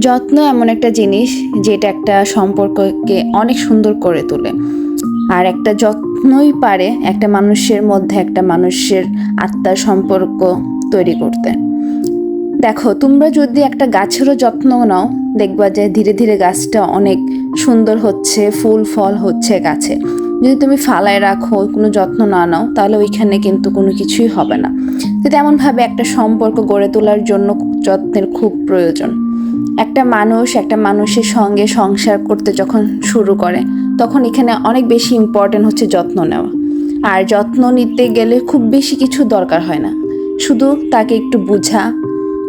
যত্ন এমন একটা জিনিস যেটা একটা সম্পর্ককে অনেক সুন্দর করে তোলে। আর একটা যত্নই পারে একটা মানুষের মধ্যে একটা মানুষের আত্মার সম্পর্ক তৈরি করতে। দেখো, তোমরা যদি একটা গাছেরও যত্ন নাও, দেখবা যে ধীরে ধীরে গাছটা অনেক সুন্দর হচ্ছে, ফুল, ফল হচ্ছে গাছে। যদি তুমি ফালায় রাখো, কোনো যত্ন না নাও, তাহলে ওইখানে কিন্তু কোনো কিছুই হবে না। তো তেমনভাবে একটা সম্পর্ক গড়ে তোলার জন্য যত্নের খুব প্রয়োজন। একটা মানুষ একটা মানুষের সঙ্গে সংসার করতে যখন শুরু করে, তখন এখানে অনেক বেশি ইম্পর্টেন্ট হচ্ছে যত্ন নেওয়া। আর যত্ন নিতে গেলে খুব বেশি কিছু দরকার হয় না। শুধু তাকে একটু বোঝা,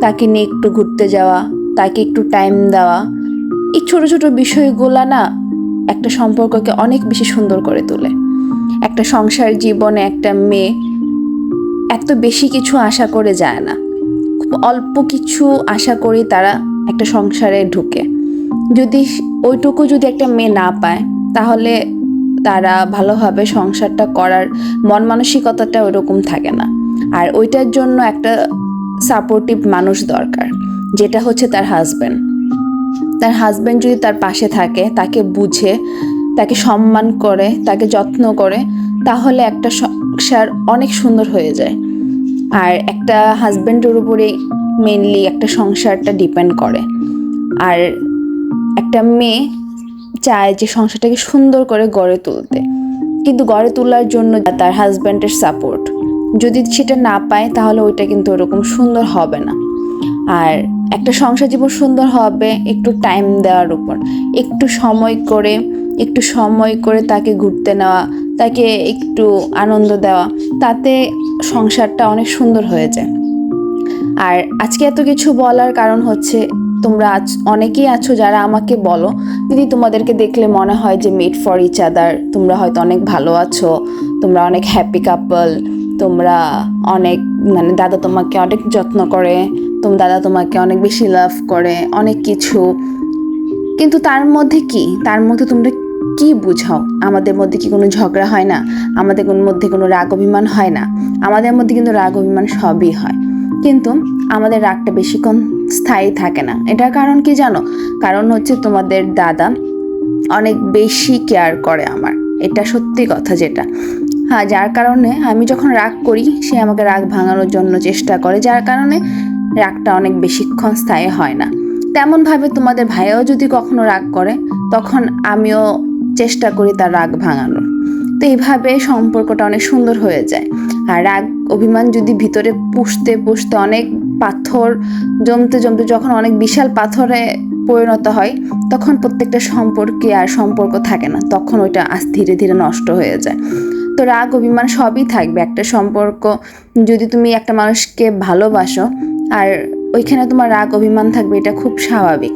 তাকে নিয়ে একটু ঘুরতে যাওয়া, তাকে একটু টাইম দেওয়া। এই ছোট ছোট বিষয়গুলা না একটা সম্পর্ককে অনেক বেশি সুন্দর করে তোলে। একটা সংসার জীবনে একটা মেয়ে এত বেশি কিছু আশা করে যায় না। খুব অল্প কিছু আশা করি তারা একটা সংসারে ঢুকে। যদি ওইটুকু যদি একটা মেয়ে না পায়, তাহলে তারা ভালোভাবে সংসারটা করার মন মানসিকতাটা ওইরকম থাকে না। আর ওইটার জন্য একটা সাপোর্টিভ মানুষ দরকার, যেটা হচ্ছে তার হাজব্যান্ড তার হাজব্যান্ড যদি তার পাশে থাকে, তাকে বুঝে, তাকে সম্মান করে, তাকে যত্ন করে, তাহলে একটা সংসার অনেক সুন্দর হয়ে যায়। আর একটা হাজব্যান্ডের উপরে মেনলি একটা সংসারটা ডিপেন্ড করে। আর একটা মেয়ে চায় যে সংসারটাকে সুন্দর করে গড়ে তুলতে। কিন্তু গড়ে তোলার জন্য তার হাজব্যান্ডের সাপোর্ট যদি সেটা না পায়, তাহলে ওইটা কিন্তু ওরকম সুন্দর হবে না। আর একটা সংসার জীবন সুন্দর হবে একটু টাইম দেওয়ার উপর। একটু সময় করে, একটু সময় করে তাকে ঘুরতে নেওয়া, তাকে একটু আনন্দ দেওয়া, তাতে সংসারটা অনেক সুন্দর হয়ে যায়। আর আজকে এত কিছু বলার কারণ হচ্ছে তোমরা আজ অনেকেই আছো যারা আমাকে বলো। দিদি তোমাদেরকে দেখলে মনে হয় যে মেড ফর ইচ আদার তোমরা হয়তো অনেক ভালো আছো, তোমরা অনেক হ্যাপি কাপল তোমরা অনেক মানে দাদা তোমাকে অনেক যত্ন করে, তোম, দাদা তোমাকে অনেক বেশি লাভ করে, অনেক কিছু। কিন্তু তার মধ্যে কি? তার মধ্যে তোমরা কি বুঝাও? আমাদের মধ্যে কি কোনো ঝগড়া হয় না? আমাদের মধ্যে কোনো রাগ অভিমান হয় না? আমাদের মধ্যে কিন্তু রাগ অভিমান সবই হয়। কিন্তু আমাদের রাগটা বেশিক্ষণ স্থায়ী থাকে না। এটার কারণ কি জানো? কারণ হচ্ছে তোমাদের দাদা অনেক বেশি কেয়ার করে আমার। এটা সত্যি কথা যেটা। হ্যাঁ যার কারণে আমি যখন রাগ করি, সে আমাকে রাগ ভাঙানোর জন্য চেষ্টা করে, যার কারণে রাগটা অনেক বেশিক্ষণ স্থায়ী হয় না। তেমনভাবে তোমাদের ভাইয়াও যদি কখনো রাগ করে, তখন আমিও চেষ্টা করি তার রাগ ভাঙানোর। তো এইভাবে সম্পর্কটা অনেক সুন্দর হয়ে যায়। রাগ, অভিমান যদি ভিতরে পুষতে পুষতে অনেক পাথর জমতে জমতে যখন অনেক বিশাল পাথরে পরিণত হয়, তখন প্রত্যেকটা সম্পর্কে আর সম্পর্ক থাকে না। তখন ওইটা আস ধীরে ধীরে নষ্ট হয়ে যায়। তো রাগ, অভিমান সবই থাকবে। একটা সম্পর্ক যদি তুমি একটা মানুষকে ভালোবাসো, আর ওইখানে তোমার রাগ, অভিমান থাকবে, এটা খুব স্বাভাবিক।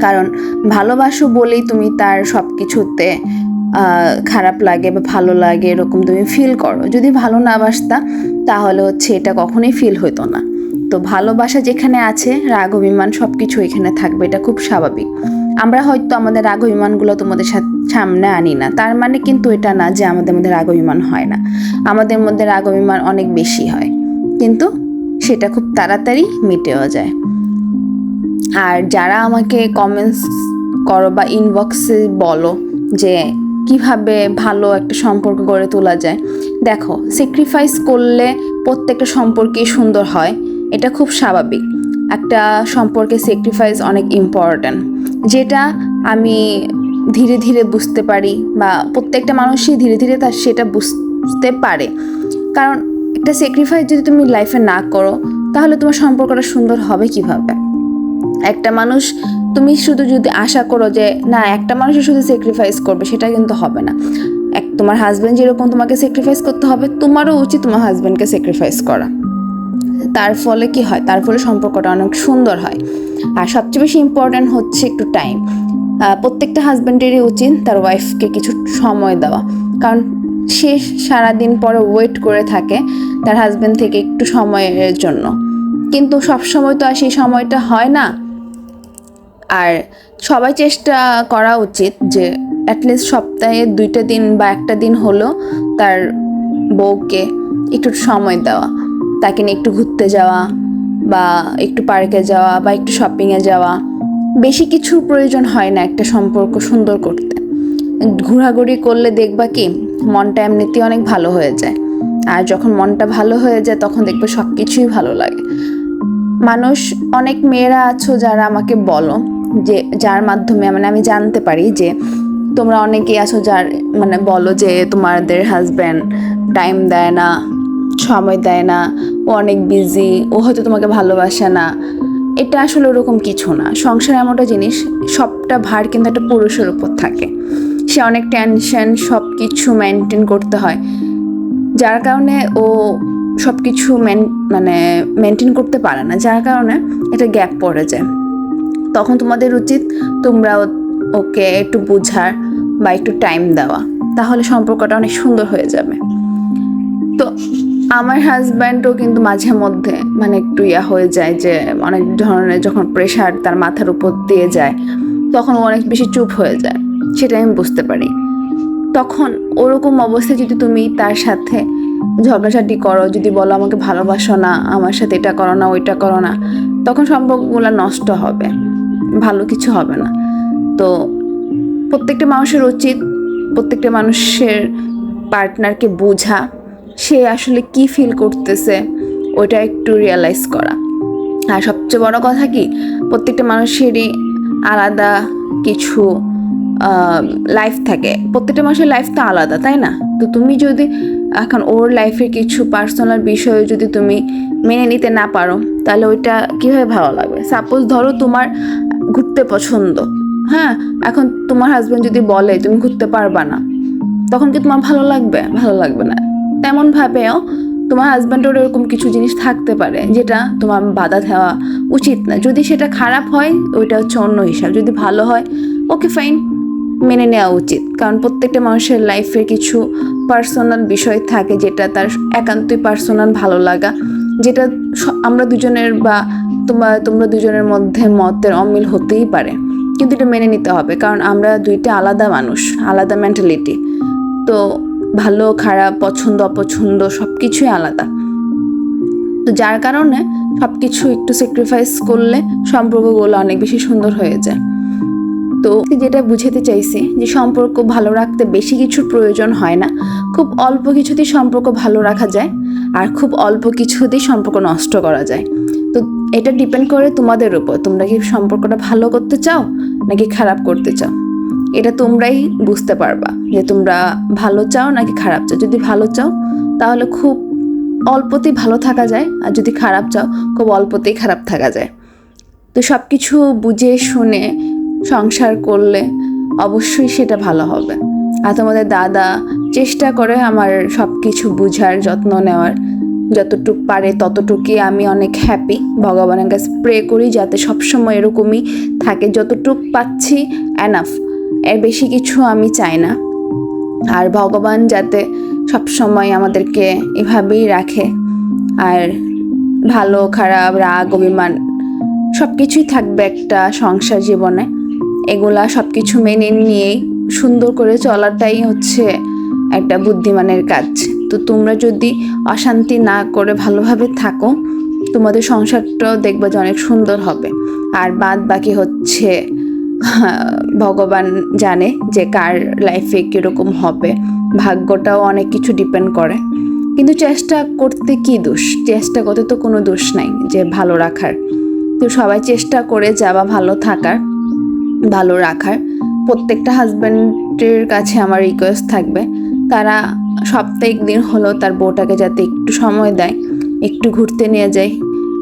কারণ ভালোবাসো বলেই তুমি তার সব কিছুতে খারাপ লাগে বা ভালো লাগে, এরকম তুমি ফিল করো। যদি ভালো না বাসতা, তাহলে হচ্ছে এটা কখনোই ফিল হতো না। তো ভালোবাসা যেখানে আছে, রাগ, অভিমান সব কিছু এখানে থাকবে, এটা খুব স্বাভাবিক। আমরা হয়তো আমাদের রাগ, অভিমানগুলো তোমাদের সামনে আনি না। তার মানে কিন্তু এটা না যে আমাদের মধ্যে রাগ, অভিমান হয় না। আমাদের মধ্যে রাগ, অভিমান অনেক বেশি হয়। কিন্তু সেটা খুব তাড়াতাড়ি মিটেও যায়। আর যারা আমাকে কমেন্টস করো বা ইনবক্সে বলো যে কীভাবে ভালো একটা সম্পর্ক গড়ে তোলা যায়। দেখো স্যাক্রিফাইস করলে প্রত্যেকটা সম্পর্কই সুন্দর হয়, এটা খুব স্বাভাবিক। একটা সম্পর্কে স্যাক্রিফাইস অনেক ইম্পর্ট্যান্ট যেটা আমি ধীরে ধীরে বুঝতে পারি বা প্রত্যেকটা মানুষই ধীরে ধীরে তার সেটা বুঝতে পারে। কারণ একটা স্যাক্রিফাইস যদি তুমি লাইফে না করো, তাহলে তোমার সম্পর্কটা সুন্দর হবে কীভাবে? একটা মানুষ তুমি শুধু যদি আশা করো যে, না, একটা মানুষই শুধু স্যাক্রিফাইস করবে, সেটা কিন্তু হবে না। এক, তোমার হাজব্যান্ড যেরকম তোমাকে স্যাক্রিফাইস করতে হবে, তোমারও উচিত তোমার হাজব্যান্ডকে স্যাক্রিফাইস করা। তার ফলে কি হয়? তার ফলে সম্পর্কটা অনেক সুন্দর হয়। আর সবচেয়ে বেশি ইম্পর্ট্যান্ট হচ্ছে একটু টাইম প্রত্যেকটা হাজব্যান্ডেরই উচিত তার ওয়াইফকে কিছু সময় দেওয়া। কারণ সে সারাদিন পরে ওয়েট করে থাকে তার হাজব্যান্ড থেকে একটু সময়ের জন্য। কিন্তু সব সময় তো আর সেই সময়টা হয় না। আর সবাই চেষ্টা করা উচিত যে অ্যাটলিস্ট সপ্তাহে দুইটা দিন বা একটা দিন হলো তার বউকে একটু সময় দেওয়া, তাকে নিয়ে একটু ঘুরতে যাওয়া বা একটু পার্কে যাওয়া বা একটু শপিংয়ে যাওয়া। বেশি কিছুর প্রয়োজন হয় না একটা সম্পর্ক সুন্দর করতে। ঘোরাঘুরি করলে দেখবা কি, মনটা এমনিতেই অনেক ভালো হয়ে যায়। আর যখন মনটা ভালো হয়ে যায় তখন দেখবে সব কিছুই ভালো লাগে। মানুষ, অনেক মেয়েরা আছো যারা আমাকে বলো যে, যার মাধ্যমে মানে আমি জানতে পারি যে তোমরা অনেকেই আছো যার মানে বলো যে তোমাদের হাজব্যান্ড টাইম দেয় না, সময় দেয় না, ও অনেক বিজি ও হয়তো তোমাকে ভালোবাসে না। এটা আসলে ওরকম কিছু না। সংসার এমন একটা জিনিস, সবটা ভার কিন্তু একটা পুরুষের উপর থাকে। সে অনেক টেনশন সব কিছু মেনটেন করতে হয়। যার কারণে ও সব কিছু মেন মানে মেনটেন করতে পারে না। যার কারণে এটা গ্যাপ পড়ে যায়। তখন তোমাদের উচিত তোমরা ওকে একটু বোঝার বা একটু টাইম দেওয়া। তাহলে সম্পর্কটা অনেক সুন্দর হয়ে যাবে। তো আমার হাজব্যান্ডও কিন্তু মাঝে মধ্যে মানে একটু ইয়া হয়ে যায় যে অনেক ধরনের যখন প্রেশার তার মাথার উপর দিয়ে যায়, তখন অনেক বেশি চুপ হয়ে যায়। সেটা আমি বুঝতে পারি। তখন ওরকম অবস্থায় যদি তুমি তার সাথে ঝগড়াঝাটি করো, যদি বলো আমাকে ভালোবাসো না, আমার সাথে এটা করো না, ওইটা করো না, তখন সম্পর্কগুলো নষ্ট হবে। ভালো কিছু হবে না। তো প্রত্যেকটা মানুষের উচিত, প্রত্যেকটা মানুষের পার্টনারকে বোঝা, সে আসলে কি ফিল করতেছে, ওইটা একটু রিয়েলাইজ করা। আর সবচেয়ে বড় কথা কি, প্রত্যেকটা মানুষেরই আলাদা কিছু লাইফ থাকে। প্রত্যেকটা মানুষের লাইফ তো আলাদা, তাই না? তো তুমি যদি এখন ওর লাইফের কিছু পার্সোনাল বিষয় যদি তুমি মেনে নিতে না পারো, তাহলে ওইটা কীভাবে ভালো লাগবে? সাপোজ ধরো তোমার ঘুরতে পছন্দ হ্যাঁ? এখন তোমার হাজব্যান্ড যদি বলে, তুমি ঘুরতে পারবা না, তখন কি তোমার ভালো লাগবে? ভালো লাগবে না। তেমনভাবেও তোমার হাজব্যান্ডের এরকম কিছু জিনিস থাকতে পারে, যেটা তোমার বাধা দেওয়া উচিত না। যদি সেটা খারাপ হয়, ওইটা হচ্ছে অন্য হিসাব। যদি ভালো হয় ওকে ফাইন মেনে নেওয়া উচিত। কারণ প্রত্যেকটা মানুষের লাইফের কিছু পার্সোনাল বিষয় থাকে যেটা তার একান্তই পার্সোনাল ভালো লাগা, যেটা আমরা দুজনের বা তোমার, তোমরা দুজনের মধ্যে মতের অমিল হতেই পারে। কিন্তু এটা মেনে নিতে হবে, কারণ আমরা দুইটা আলাদা মানুষ, আলাদা মেন্টালিটি তো ভালো, খারাপ, পছন্দ, অপছন্দ সব কিছুই আলাদা। তো যার কারণে সব কিছু একটু স্যাক্রিফাইস করলে সম্পর্কগুলো অনেক বেশি সুন্দর হয়ে যায়। তো যেটা বুঝাতে চাইছি যে সম্পর্ক ভালো রাখতে বেশি কিছুর প্রয়োজন হয় না। খুব অল্প কিছুতেই সম্পর্ক ভালো রাখা যায় আর খুব অল্প কিছুতেই সম্পর্ক নষ্ট করা যায়। তো এটা ডিপেন্ড করে তোমাদের উপর। তোমরা কি সম্পর্কটা ভালো করতে চাও নাকি খারাপ করতে চাও? এটা তোমরাই বুঝতে পারবা যে তোমরা ভালো চাও নাকি খারাপ চাও। যদি ভালো চাও, তাহলে খুব অল্পতেই ভালো থাকা যায় আর যদি খারাপ চাও, খুব অল্পতেই খারাপ থাকা যায়। তো সব কিছু বুঝে শুনে সংসার করলে অবশ্যই সেটা ভালো হবে। আর তোমাদের দাদা চেষ্টা করে আমার সব কিছু বুঝার, যত্ন নেওয়ার। যতটুক পারে ততটুকুই আমি অনেক হ্যাপি ভগবানের কাছে প্রে করি যাতে সবসময় এরকমই থাকে। যতটুক পাচ্ছি অ্যানাফ এর বেশি কিছু আমি চাই না। আর ভগবান যাতে সবসময় আমাদেরকে এভাবেই রাখে। আর ভালো, খারাপ, রাগ, অভিমান সব কিছুই থাকবে একটা সংসার জীবনে। এগুলা সব কিছু মেনে নিয়েই সুন্দর করে চলাটাই হচ্ছে একটা বুদ্ধিমানের কাজ। তো তোমরা যদি অশান্তি না করে ভালোভাবে থাকো, তোমাদের সংসারটাও দেখবে যে অনেক সুন্দর হবে। আর বাদ বাকি হচ্ছে ভগবান জানে যে কার লাইফে কীরকম হবে। ভাগ্যটাও অনেক কিছু ডিপেন্ড করে। কিন্তু চেষ্টা করতে কি দোষ? চেষ্টা করতে তো কোনো দোষ নাই যে ভালো রাখার। তো সবাই চেষ্টা করে যাওয়া ভালো থাকার। ভালো রাখার। প্রত্যেকটা হাজব্যান্ডের কাছে আমার রিকোয়েস্ট থাকবে। তারা সপ্তাহে দিন হলো তার বউটাকে যাতে একটু সময় দেয়, একটু ঘুরতে নিয়ে যায়।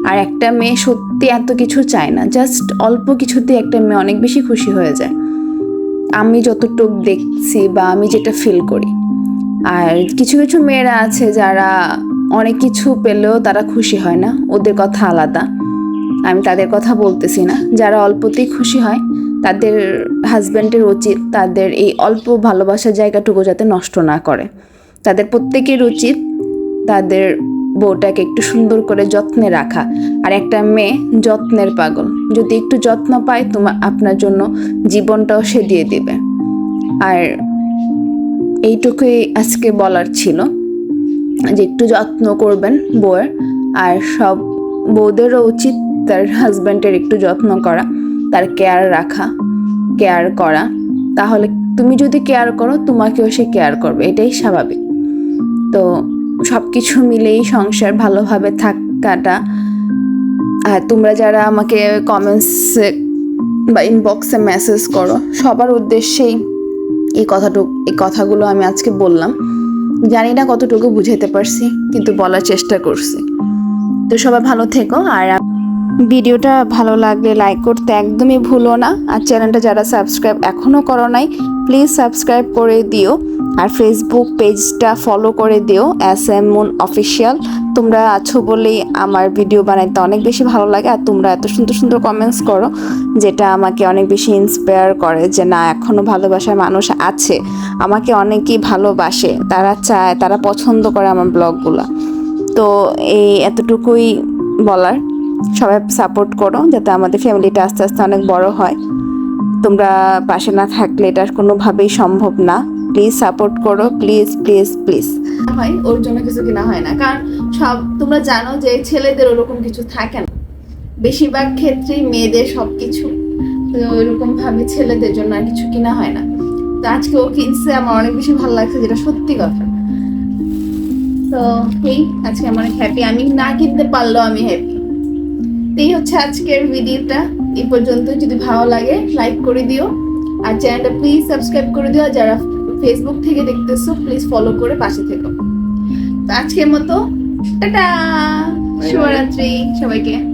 আর একটা মেয়ে সত্যি এত কিছু চায় না জাস্ট অল্প কিছুতে একটা মেয়ে অনেক বেশি খুশি হয়ে যায়। আমি যতটুক দেখছি বা আমি যেটা ফিল করি। আর কিছু কিছু মেয়েরা আছে যারা অনেক কিছু পেলেও তারা খুশি হয় না, ওদের কথা আলাদা। আমি তাদের কথা বলতেছি না, যারা অল্পতেই খুশি হয় তাদের হাজব্যান্ডের উচিত তাদের এই অল্প ভালোবাসার জায়গাটুকু যাতে নষ্ট না করে। তাদের প্রত্যেকের উচিত তাদের বউটাকে একটু সুন্দর করে যত্নে রাখা। আর একটা মেয়ে যত্নের পাগল। যদি একটু যত্ন পায় তোমার আপনার জন্য জীবনটাও সে দিয়ে দিবে। আর এইটুকুই আজকে বলার ছিল যে একটু যত্ন করবেন বউয়ের। আর সব বউদেরও উচিত তার হাজব্যান্ডের একটু যত্ন করা। তার কেয়ার রাখা কেয়ার করা, তাহলে তুমি যদি কেয়ার করো, তোমাকেও সে কেয়ার করবে, এটাই স্বাভাবিক। তো সব কিছু মিলেই সংসার ভালোভাবে থাকাটা, আর তোমরা যারা আমাকে কমেন্টসে বা ইনবক্সে মেসেজ করো, সবার উদ্দেশ্যেই এই কথাটুকু এই কথাগুলো আমি আজকে বললাম। জানি না কতটুকু বুঝাতে পারছি, কিন্তু বলার চেষ্টা করছি। তো সবাই ভালো থেকো, আর ভিডিওটা ভালো লাগলে লাইক করতে একদমই ভুলো না। আর চ্যানেলটা যারা সাবস্ক্রাইব এখনও করো নাই প্লিজ সাবস্ক্রাইব করে দিও। আর ফেসবুক পেজটা ফলো করে দিও এস এম মুন অফিসিয়াল তোমরা আছো বলেই আমার ভিডিও বানাইতে অনেক বেশি ভালো লাগে, আর তোমরা এত সুন্দর সুন্দর কমেন্টস করো, যেটা আমাকে অনেক বেশি ইন্সপায়ার করে যে না এখনও ভালোবাসার মানুষ আছে। আমাকে অনেকেই ভালোবাসে, তারা চায়, তারা পছন্দ করে আমার ব্লগগুলো তো এই এতটুকুই বলার। সবাই সাপোর্ট করো যাতে আমাদের ফ্যামিলিটা আস্তে আস্তে অনেক বড় হয়। তোমরা পাশে না থাকলে এটা কোনোভাবেই সম্ভব না। প্লিজ সাপোর্ট করো প্লিজ প্লিজ প্লিজ হয়, ওর জন্য কিছু কিনা হয় না। কারণ সব, তোমরা জানো যে ছেলেদের ওরকম কিছু থাকে না। বেশিরভাগ ক্ষেত্রেই মেয়েদের সব কিছু ওইরকম ভাবে ছেলেদের জন্য আর কিছু কিনা হয় না। তো আজকে ও কিনছে আমার অনেক বেশি ভালো লাগছে, যেটা সত্যি কথা। তো এই, আজকে আমার হ্যাপি আমি না কিনতে পারলেও আমি হ্যাপি এই হচ্ছে আজকের ভিডিওটা। এই পর্যন্ত যদি ভালো লাগে লাইক করে দিও। আর চ্যানেলটা প্লিজ সাবস্ক্রাইব করে দিও। আর যারা ফেসবুক থেকে দেখতেছো প্লিজ ফলো করে পাশে থেকো। তো আজকের মতো টাটা! শুভরাত্রি সবাইকে।